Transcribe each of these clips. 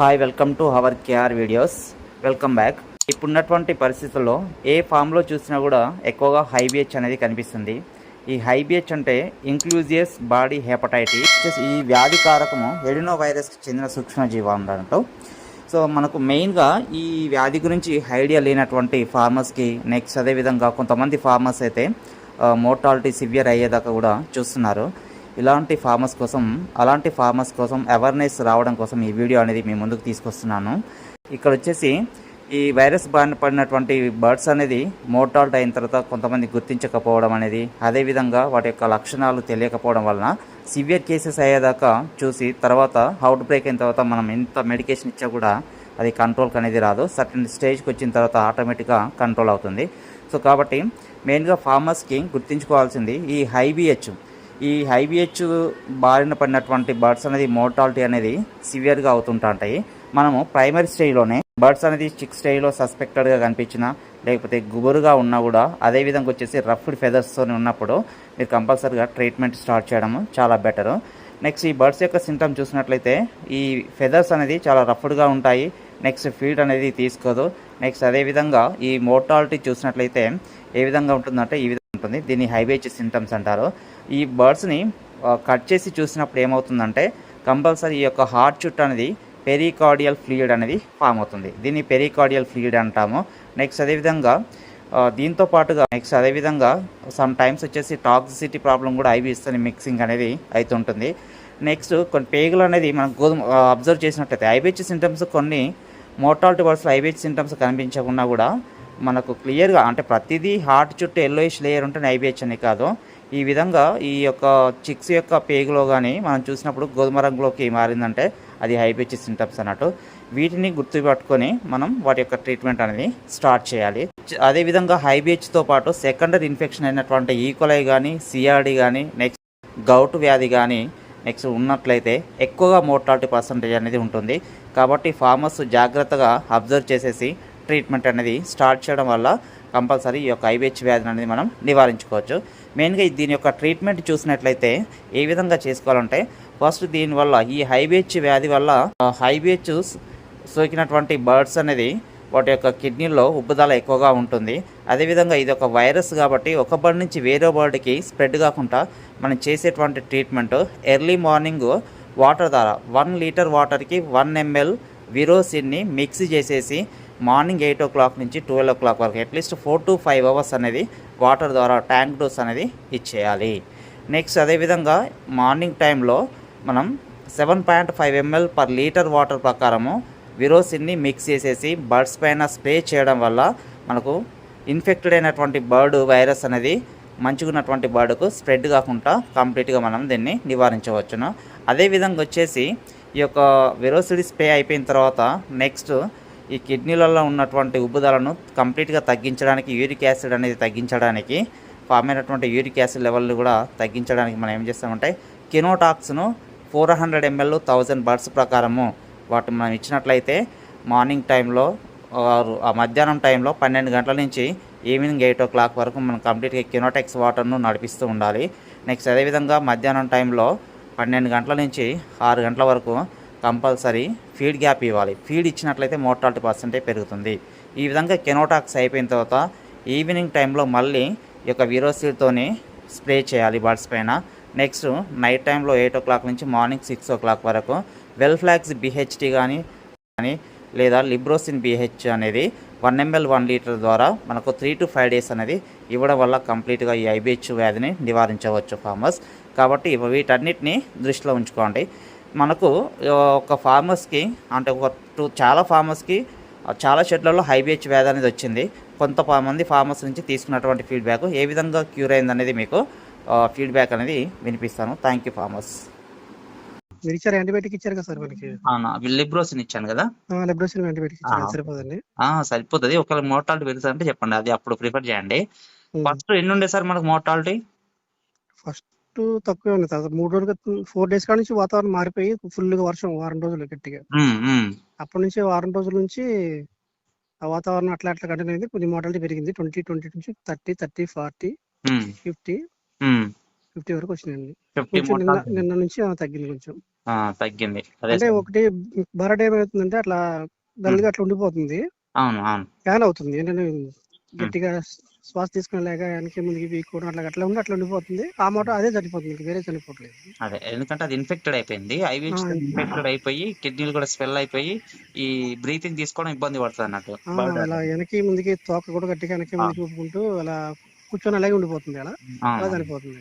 Hi welcome to our KR videos welcome back ఇప్పుడున్నటువంటి పరిస్థితుల్లో ఏ ఫామ్లో చూసినా కూడా ఎక్కువగా హైబిహెచ్ అనేది కనిపిస్తుంది. ఈ హైబిహెచ్ అంటే ఇంక్లూజియస్ బాడీ హెపటైటిస్ ఈ వ్యాధి కారకము ఎడినో వైరస్కి చెందిన సూక్ష్మజీవాలు సో మనకు మెయిన్గా ఈ వ్యాధి గురించి ఐడియా లేనటువంటి ఫార్మర్స్కి నెక్స్ట్ అదేవిధంగా కొంతమంది ఫార్మర్స్ అయితే uh, మోర్టాలిటీ సివియర్ అయ్యేదాకా కూడా చూస్తున్నారు. ఇలాంటి ఫార్మర్స్ కోసం అలాంటి ఫార్మర్స్ కోసం అవేర్నెస్ రావడం కోసం ఈ వీడియో అనేది మీ ముందుకు తీసుకొస్తున్నాను. ఇక్కడ వచ్చేసి ఈ వైరస్ బారిన పడినటువంటి బర్డ్స్ అనేది మోర్టాలిటీ అయిన తర్వాత కొంతమంది గుర్తించకపోవడం అనేది అదేవిధంగా వాటి యొక్క లక్షణాలు తెలియకపోవడం వలన సివియర్ కేసెస్ అయ్యేదాకా చూసి తర్వాత అవుట్ బ్రేక్ అయిన తర్వాత మనం ఎంత మెడికేషన్ ఇచ్చా కూడా అది కంట్రోల్కి అనేది రాదు. సర్టన్ స్టేజ్కి వచ్చిన తర్వాత ఆటోమేటిక్గా కంట్రోల్ అవుతుంది. సో కాబట్టి మెయిన్గా ఫార్మర్స్కి గుర్తించుకోవాల్సింది ఈ హైబిహెచ్ ఈ హైబిహెచ్ బారిన పడినటువంటి బర్డ్స్ అనేది మోర్టాలిటీ అనేది సివియర్గా అవుతుంటాయి మనము ప్రైమరీ స్టేజ్లోనే బర్డ్స్ అనేది చిక్ స్టేజ్లో సస్పెక్టెడ్గా కనిపించినా లేకపోతే గుబురుగా ఉన్నా కూడా అదే విధంగా వచ్చేసి రఫ్డ్ ఫెదర్స్తో ఉన్నప్పుడు మీరు కంపల్సరీగా ట్రీట్మెంట్ స్టార్ట్ చేయడం చాలా బెటరు. నెక్స్ట్ ఈ బర్డ్స్ యొక్క సింటమ్ చూసినట్లయితే ఈ ఫెదర్స్ అనేది చాలా రఫ్డ్గా ఉంటాయి. నెక్స్ట్ ఫీడ్ అనేది తీసుకోదు. నెక్స్ట్ అదేవిధంగా ఈ మోర్టాలిటీ చూసినట్లయితే ఏ విధంగా ఉంటుందంటే ఈ విధంగా ఉంటుంది. దీన్ని హైవేచ్ సింటమ్స్ అంటారు. ఈ బర్డ్స్ని కట్ చేసి చూసినప్పుడు ఏమవుతుందంటే కంపల్సరీ ఈ యొక్క హార్ట్ చుట్ అనేది పెరికార్డియల్ ఫ్లూయిడ్ అనేది ఫామ్ అవుతుంది. దీన్ని పెరికార్డియల్ ఫ్లూయిడ్ అంటాము. నెక్స్ట్ అదేవిధంగా దీంతో పాటుగా నెక్స్ట్ అదేవిధంగా సమ్ టైమ్స్ వచ్చేసి టాక్సిసిటీ ప్రాబ్లం కూడా ఐబీఎస్తో మిక్సింగ్ అనేది అవుతుంటుంది నెక్స్ట్ కొన్ని పేగులు అనేది మనం గోధుమ అబ్జర్వ్ చేసినట్లయితే ఐబిహెచ్ సింటమ్స్ కొన్ని మోర్టాలిటీ వర్డ్స్లో ఐబిహెచ్ సింటమ్స్ కనిపించకుండా కూడా మనకు క్లియర్గా అంటే ప్రతిదీ హార్ట్ చుట్టూ ఎల్లోయిష్ లేయర్ ఉంటే ఐబిహెచ్ అని కాదు. ఈ విధంగా ఈ యొక్క చిక్స్ యొక్క పేగులో కానీ మనం చూసినప్పుడు గోధుమ రంగులోకి మారిందంటే అది హైపిచ్ సింటమ్స్ అన్నట్టు. వీటిని గుర్తుపట్టుకొని మనం వాటి యొక్క ట్రీట్మెంట్ అనేది స్టార్ట్ చేయాలి. అదేవిధంగా హైబిహెచ్తో పాటు సెకండరీ ఇన్ఫెక్షన్ అయినటువంటి ఈకోలై కానీ సిఆర్డి కానీ నెక్స్ట్ గౌట్ వ్యాధి కానీ నెక్స్ట్ ఉన్నట్లయితే ఎక్కువగా మోర్టాలిటీ పర్సంటేజ్ అనేది ఉంటుంది. కాబట్టి ఫార్మర్స్ జాగ్రత్తగా అబ్జర్వ్ చేసేసి ట్రీట్మెంట్ అనేది స్టార్ట్ చేయడం వల్ల కంపల్సరీ ఈ యొక్క ఐబిహెచ్ వ్యాధిని అనేది మనం నివారించుకోవచ్చు. మెయిన్గా దీని యొక్క ట్రీట్మెంట్ చూసినట్లయితే ఏ విధంగా చేసుకోవాలంటే ఫస్ట్ దీనివల్ల ఈ హైబిహెచ్ వ్యాధి వల్ల హైబిహెచ్ సోకినటువంటి బర్డ్స్ అనేది వాటి యొక్క కిడ్నీలో ఉబ్బుదల ఎక్కువగా ఉంటుంది. అదేవిధంగా ఇది ఒక వైరస్ కాబట్టి ఒక బర్డ్ నుంచి వేరే బర్డ్కి స్ప్రెడ్ కాకుండా మనం చేసేటువంటి ట్రీట్మెంట్ ఎర్లీ మార్నింగ్ వాటర్ ద్వారా వన్ లీటర్ వాటర్కి వన్ ఎంఎల్ విరోసిన్ని మిక్స్ చేసేసి మార్నింగ్ ఎయిట్ ఓ క్లాక్ నుంచి ట్వెల్వ్ ఓ క్లాక్ వరకు at least four to five hours అనేది వాటర్ ద్వారా ట్యాంక్ డోస్ అనేది ఇచ్చేయాలి నెక్స్ట్ అదేవిధంగా మార్నింగ్ టైంలో మనం seven point five ML per litre water ప్రకారము విరోసిన్ని మిక్స్ చేసేసి బర్డ్స్ పైన స్ప్రే చేయడం వల్ల మనకు ఇన్ఫెక్టెడ్ అయినటువంటి బర్డ్ వైరస్ అనేది మంచిగా ఉన్నటువంటి బర్డ్కు స్ప్రెడ్ కాకుండా కంప్లీట్గా మనం దీన్ని నివారించవచ్చును. అదేవిధంగా వచ్చేసి ఈ యొక్క విరోసిడి స్ప్రే అయిపోయిన తర్వాత నెక్స్ట్ ఈ కిడ్నీలలో ఉన్నటువంటి ఉబ్బుదలను కంప్లీట్గా తగ్గించడానికి యూరిక్ యాసిడ్ అనేది తగ్గించడానికి ఫామ్ అయినటువంటి యూరిక్ యాసిడ్ లెవెల్ని కూడా తగ్గించడానికి మనం ఏం చేస్తామంటే కినోటాక్స్ను four hundred ML thousand birds ప్రకారము వాటిని మనం ఇచ్చినట్లయితే మార్నింగ్ టైంలో ఆ మధ్యాహ్నం టైంలో పన్నెండు గంటల నుంచి ఈవినింగ్ ఎయిట్ ఓ క్లాక్ వరకు మనం కంప్లీట్గా కినోటెక్స్ వాటర్ను నడిపిస్తూ ఉండాలి. నెక్స్ట్ అదేవిధంగా మధ్యాహ్నం టైంలో పన్నెండు గంటల నుంచి ఆరు గంటల వరకు కంపల్సరీ ఫీడ్ గ్యాప్ ఇవ్వాలి. ఫీడ్ ఇచ్చినట్లయితే మోర్టాలిటీ పర్సెంటేజ్ పెరుగుతుంది. ఈ విధంగా కెనోటాక్స్ అయిపోయిన తర్వాత ఈవినింగ్ టైంలో మళ్ళీ ఈ యొక్క విరోసిడ్తోని స్ప్రే చేయాలి బర్డ్స్ పైన. నెక్స్ట్ నైట్ టైంలో ఎయిట్ ఓ క్లాక్ నుంచి మార్నింగ్ సిక్స్ ఓ క్లాక్ వరకు వెల్ఫ్లాక్స్ బిహెచ్టీ కానీ కానీ లేదా లిబ్రోసిన్ బిహెచ్ అనేది వన్ ఎంఎల్ వన్ లీటర్ ద్వారా మనకు త్రీ టు ఫైవ్ డేస్ అనేది ఇవ్వడం వల్ల కంప్లీట్గా ఈ ఐబిహెచ్ వ్యాధిని నివారించవచ్చు ఫార్మర్స్. కాబట్టి వీటన్నిటిని దృష్టిలో ఉంచుకోండి. మనకు ఒక ఫార్మర్స్కి అంటే ఒక టూ చాలా ఫార్మర్స్కి చాలా చెట్లలో హైబిహెచ్ వ్యాధి అనేది వచ్చింది. కొంత మంది ఫార్మర్స్ నుంచి తీసుకున్నటువంటి ఫీడ్బ్యాక్. ఏ విధంగా క్యూర్ అయింది అనేది మీకు ఫీడ్బ్యాక్ అనేది వినిపిస్తాను. Thank you farmers. మీరు ఇచ్చారు యాంటీబయాటిక్ ఇచ్చారు కదా సార్ మనకి? అవునా లిబ్రోసిన్ ఇచ్చాను కదా? లెబ్రోసిన్ యాంటీబయాటిక్ ఇచ్చారు ఆ. అది సరిపోదండి. ఆ, సరిపోతుంది. ఒకవేళ మోర్టాలిటీ పెరుగుతుంది అంటే చెప్పండి అది అప్పుడు ప్రిఫర్ చేయండి. ఫస్ట్ ఎన్ని ఉండే సార్ మనకు మోర్టాలిటీ? ఫస్ట్ తక్కువే ఉంది. తర్వాత మూడు రోజులు ఫోర్ డేస్ కాడ నుంచి వాతావరణం మారిపోయి ఫుల్గా వర్షం వారం రోజులు గట్టిగా. అప్పటి నుంచి వారం రోజుల నుంచి ఆ వాతావరణం అట్లా అట్లా కంటిన్యూ అయింది కొంచెం మోటాలిటీ పెరిగింది. ట్వంటీ ట్వంటీ నుంచి thirty thirty forty fifty fifty వరకు వచ్చినాయండి. నిన్న నుంచి తగ్గింది కొంచెం. తగ్గింది. అదే అంటే. ఒకటి బరడ్ ఏమవుతుందంటే అట్లా డల్గా అట్లా ఉండిపోతుంది. అవును అవును. ఫ్యాన్ అవుతుంది. ఏంటంటే గట్టిగా శ్వాస తీసుకునేలాగా వెనక్కి ముందుకి వీక్ అట్లా అట్లా ఉండి అట్లా ఉండిపోతుంది. ఆ మోటార్ అదే చనిపోతుంది ఇంక వేరే చనిపోవట్లేదు. అదే ఎందుకంటే అది ఇన్ఫెక్టెడ్ అయిపోయింది. ఐవి ఇన్ఫెక్టెడ్ అయిపోయి కిడ్నీలు కూడా స్వెల్ అయిపోయి ఈ బ్రీతింగ్ తీసుకోవడం ఇబ్బంది పడుతుంది అన్నట్టు. అలా వెనక్కి ముందుకి తోక కూడా గట్టిగా వెనక్కి. ముందుకి ఊపుకుంటూ అలా కూర్చొని అలాగే ఉండిపోతుంది అలా. అలా చనిపోతుంది.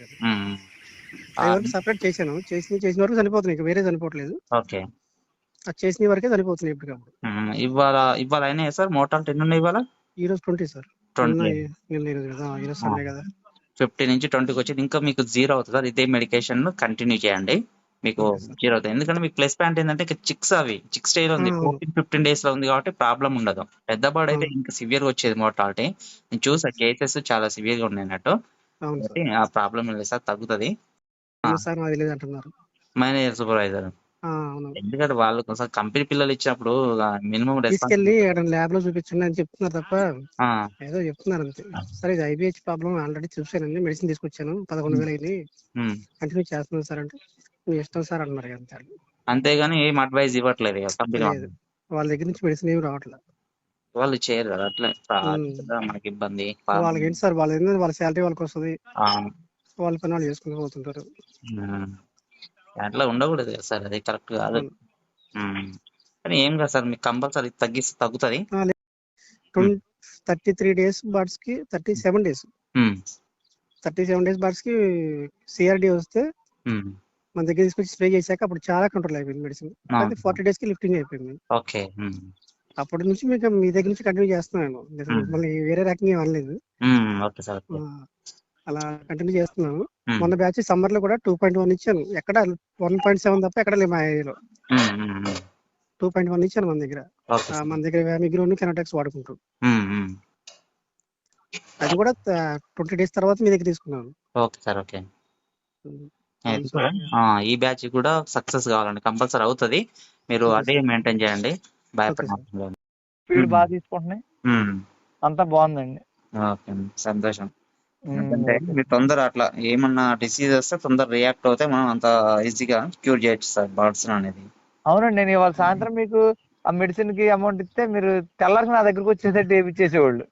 అది వరకు సపరేట్ చేశాను. చేసిన చేసిన వరకు చనిపోతుంది ఇంకా వేరే చనిపోవట్లేదు. ఓకే. అది చేసిన వరకే చనిపోతుంది ఇప్పటికప్పుడు. ఉమ్, ఇవాళ ఇవాళ అయినాయి సార్? మోటార్లు ఎన్ని ఉన్నాయి ఇవాళ? ఈ రోజు ట్వంటీ సార్. ట్వంటీ. కదా కదా. ఫిఫ్టీ నుంచి ట్వంటీకి వచ్చింది. ఇంకా మీకు జీరో అవుతుంది సార్ ఇదే మెడికేషన్ కంటిన్యూ చేయండి. మీకు. జీరో అవుతుంది. ఎందుకంటే మీకు ప్లస్ పాయింట్ ఏంటంటే చిక్స్ అవి చిక్స్ స్టేజ్ ఉంది. ఫోర్టీన్ ఫిఫ్టీన్ డేస్లో ఉంది కాబట్టి ప్రాబ్లం ఉండదు. పెద్ద బర్డ్ అయితే ఇంకా సివియర్గా వచ్చేది మోటాలిటీ నేను చూసా కేసెస్ చాలా సివియర్గా ఉన్నాయి అన్నట్టు. ఆ ప్రాబ్లం లేదు సార్. తగ్గుతుంది. మేనేజర్ సూపర్వైజర్ ఎందుకంటే వాళ్ళు కొంచెం కంపెనీ పిల్లలు ఇచ్చినప్పుడు మినిమం అక్కడ ల్యాబ్లో చూపించండి అని చెప్తున్నారు తప్ప ఏదో చెప్తున్నారు అంతే. సరే ఇది ఐబిహెచ్ ప్రాబ్లం ఆల్రెడీ చూసానండి మెడిసిన్ తీసుకొచ్చాను పదకొండు వేలు అయింది. కంటిన్యూ చేస్తున్నాను సార్ అంటే మీ ఇష్టం సార్ అన్నారు అంతే. అంతేగాని ఏం అడ్వైజ్ ఇవ్వట్లేదు వాళ్ళు. దగ్గర నుంచి మెడిసిన్ ఏమి రావట్లేదు వాళ్ళు చేయరు కదా అట్లా. మనకి ఇబ్బంది వాళ్ళకి ఏంటి సార్ వాళ్ళ ఏంటంటే వాళ్ళ శాలరీ వాళ్ళకి వస్తుంది. వాళ్ళ పని వాళ్ళు చేసుకుంటూ పోతుంటారు. అట్లా ఉండకూడదు కదా సార్ అది కరెక్ట్ కాదు. కానీ ఏం కాదు సార్ మీకు కంపల్సరీ తగ్గిస్తే తగ్గుతుంది. Thirty three days బర్డ్స్కి thirty seven days. Thirty seven days బర్డ్స్కి CRD వస్తే మన దగ్గర తీసుకొచ్చి స్ప్రే చేశాక అప్పుడు చాలా కంట్రోల్ అయిపోయింది మెడిసిన్. ఫార్టీ డేస్కి లిఫ్టింగ్ అయిపోయింది. ఓకే. అప్పటి నుంచి మీకు మీ దగ్గర నుంచి కంటిన్యూ చేస్తున్నాను. మళ్ళీ వేరే రకంగా ఏం అనలేదు. ఓకే సార్ ఆ, అలా కంటిన్యూ చేస్తున్నాను. మొన్న బ్యాచ్ సమ్మర్లో కూడా టూ పాయింట్ వన్ ఇచ్చాను. ఎక్కడ వన్ పాయింట్ సెవెన్ తప్ప ఎక్కడ లేదు మా ఏరియాలో టూ పాయింట్ వన్ ఇచ్చాను మన దగ్గర. మన దగ్గర వ్యామిగ్రోన్ కెనటాక్స్ వాడుకుంటూ. అది కూడా ట్వంటీ డేస్ తర్వాత మీ దగ్గర తీసుకున్నాను. Okay sir okay. ఈ బ్యాచ్ కూడా సక్సెస్ కావాలండి. కంపల్సరీ అవుతుంది. మీరు అదే మెయింటైన్ చేయండి. లేదు. స్పీడ్. బాగా తీసుకుంటున్నాయి. అంతా బాగుందండి. ఓకే సంతోషం. మీరు తొందర అట్లా ఏమన్నా డిసీజ్ వస్తే తొందర రియాక్ట్ అవుతే మనం అంత ఈజీగా క్యూర్ చేయొచ్చు సార్ బర్డ్స్ అనేది. అవునండి నేను ఇవాళ సాయంత్రం మీకు ఆ మెడిసిన్కి అమౌంట్ ఇస్తే మీరు తెల్లారికి నా దగ్గరకు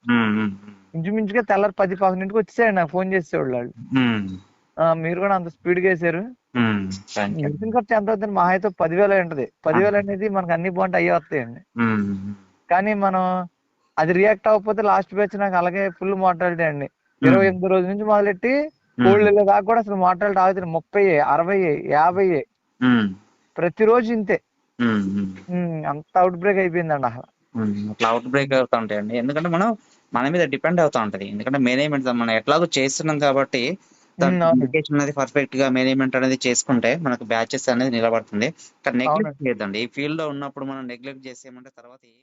ఉమ్, ఉమ్, ఇంచుమించుగా తెల్లారి పది పదకొండింటికి వచ్చేసాడు నాకు ఫోన్ చేసేవాళ్ళు వాళ్ళు. మీరు కూడా అంత స్పీడ్గా వేసారు. మెడిసిన్ ఖర్చు ఎంత అవుతుంది? మహా అయితే పదివేలు ఉంటది. పదివేలు అనేది మనకు అన్ని బాగుంటే అయ్యే వస్తాయండి. కానీ మనం అది రియాక్ట్ అవ్వకపోతే లాస్ట్ బ్యాచ్ నాకు అలాగే ఫుల్ మోర్టాలిటీ అండి. ఇరవై ఎనిమిది రోజుల నుంచి మొదలెట్టి కోళ్ళు దాకా కూడా అసలు మోర్టాలిటీ ఆగుతుంది ముప్పై అరవై యాభై ప్రతిరోజు ఇంతే. అంత అవుట్ బ్రేక్ అయిపోయిందండి అసలు. అట్లా అవుట్ బ్రేక్ అవుతా ఉంటాయండి. ఎందుకంటే మనం మన మీద డిపెండ్ అవుతా ఉంటది. ఎందుకంటే మేనేజ్మెంట్ మనం ఎట్లాగో చేస్తున్నాం కాబట్టి అనేది పర్ఫెక్ట్గా మేనేజ్మెంట్ అనేది చేసుకుంటే మనకు బ్యాచెస్ అనేది నిలబడుతుంది. కానీ నెగ్లెక్ట్. చేయొద్దండి. ఈ ఫీల్డ్లో ఉన్నప్పుడు మనం నెగ్లెక్ట్ చేసేయమంటే తర్వాత